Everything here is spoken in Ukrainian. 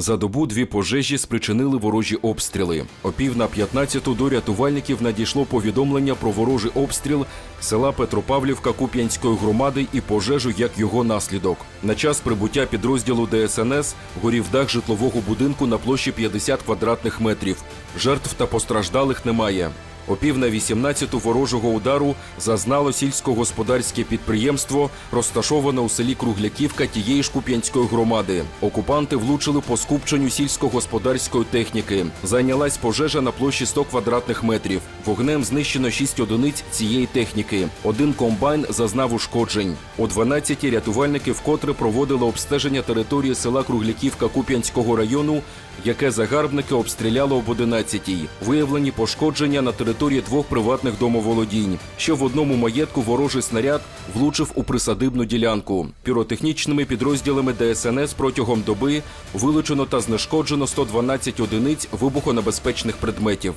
За добу дві пожежі спричинили ворожі обстріли. О пів на 15 до рятувальників надійшло повідомлення про ворожий обстріл села Петропавлівка Куп'янської громади і пожежу як його наслідок. На час прибуття підрозділу ДСНС горів дах житлового будинку на площі 50 квадратних метрів. Жертв та постраждалих немає. О пів на 18 ворожого удару зазнало сільськогосподарське підприємство, розташоване у селі Кругляківка тієї ж Куп'янської громади. Окупанти влучили по скупченню сільськогосподарської техніки. Зайнялась пожежа на площі 100 квадратних метрів. Вогнем знищено 6 одиниць цієї техніки. Один комбайн зазнав ушкоджень. О 12 рятувальники вкотре проводили обстеження території села Кругляківка Куп'янського району, яке загарбники обстріляли об 11-й. Виявлені пошкодження на території двох приватних домоволодінь. Ще в одному маєтку ворожий снаряд влучив у присадибну ділянку. Піротехнічними підрозділами ДСНС протягом доби вилучено та знешкоджено 112 одиниць вибухонебезпечних предметів.